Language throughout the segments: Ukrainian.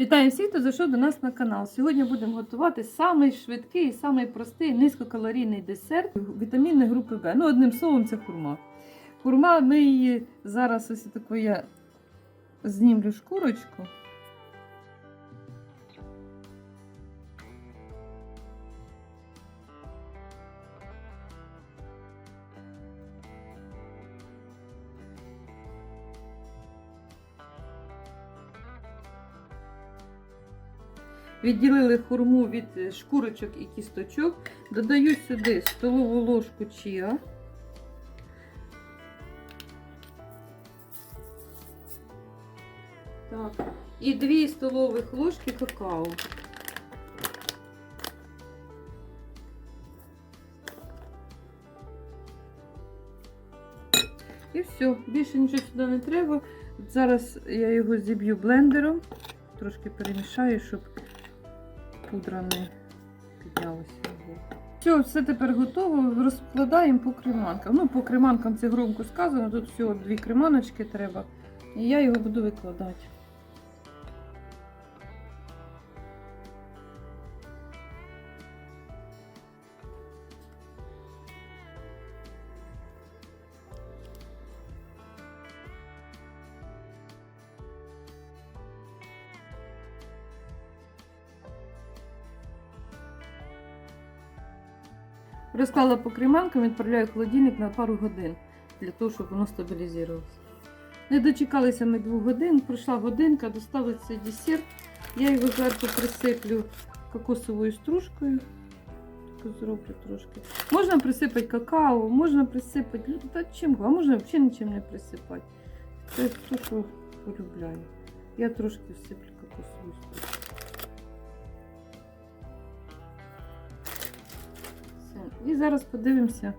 Вітаю всіх, хто зайшов до нас на канал. Сьогодні будемо готувати самий швидкий, самий простий низькокалорійний десерт вітамінної групи В. Ну, одним словом, це хурма. Хурма, ми її зараз ось таку я знімлю шкурочку. Відділили хурму від е, шкурочок і кісточок. Додаю сюди столову ложку чіа. Так. І 2 столових ложки какао. І все, більше нічого сюди не треба. Зараз я його зіб'ю блендером, трошки перемішаю, щоб пудра не піднялася. Все, все тепер готово. Розкладаємо по креманкам. Ну, по креманкам це громко сказано. Тут всього дві креманочки треба. І я його буду викладати. Розклала по креманкам, відправляю холодильник на пару годин для того, щоб воно стабілізувалося. Не дочекалися ми двох годин, пройшла годинка, доставиться десерт. Я його зверху присиплю кокосовою стружкою. Зроблю трошки. Можна присипати какао, можна присипати ну, та чим, а можна взагалі нічим не присипати. Це те, що полюбляю. Я трошки всиплю кокосовою стружкою. І зараз подивимося,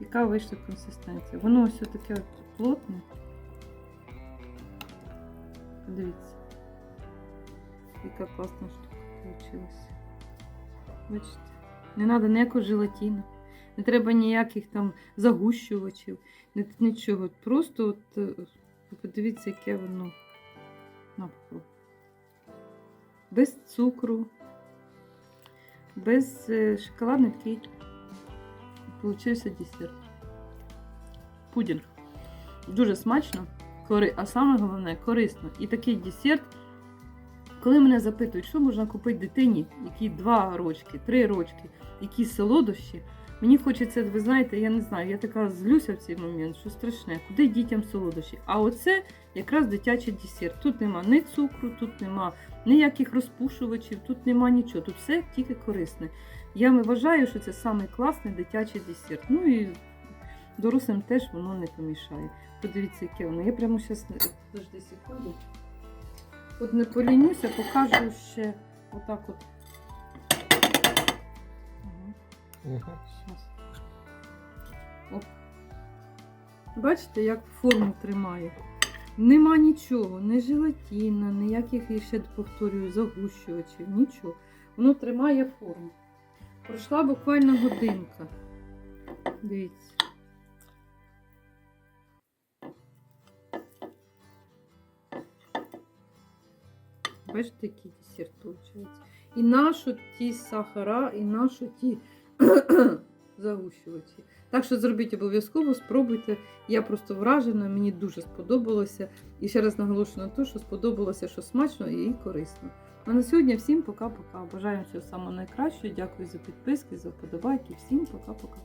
яка вийшла консистенція. Воно ось таке от плотне. Подивіться, яка класна штука вийшла. Бачите? Не треба ніякого желатину, не треба ніяких там загущувачів, нічого. Просто от, е, подивіться, яке воно. На, попробуй. Без цукру, без е, шоколадних такий Получився десерт. Пудінг. Дуже смачно, кори... а саме головне корисно. І такий десерт, коли мене запитують, що можна купити дитині, які 2 рочки, 3 рочки, які солодощі, мені хочеться, ви знаєте, я не знаю, я така злюся в цей момент, що страшне, куди дітям солодощі. А оце якраз дитячий десерт. Тут нема ні цукру, тут нема ніяких розпушувачів, тут нема нічого, тут все тільки корисне. Я вважаю, що це самий дитячий десерт. Ну і дорослим теж воно не помішає. Подивіться, яке воно. Я прямо зараз подожди секунду. От не полінюся, покажу ще отак от. Оп. Бачите, як форму тримає. Нема нічого, ні желатина, ніяких, я ще повторюю, загущувачів, нічого. Воно тримає форму. Пройшла буквально годинка. Дивіться. Бачите, який десерт виходить. І нашу ті сахара, і нашу ті загущувачі. Так що зробіть обов'язково, спробуйте. Я просто вражена, мені дуже сподобалося. І ще раз наголошую на те, що сподобалося, що смачно і корисно. А на сьогодні всім пока-пока. Бажаю всього самого. Дякую за підписки, за вподобайки. Всім пока-пока.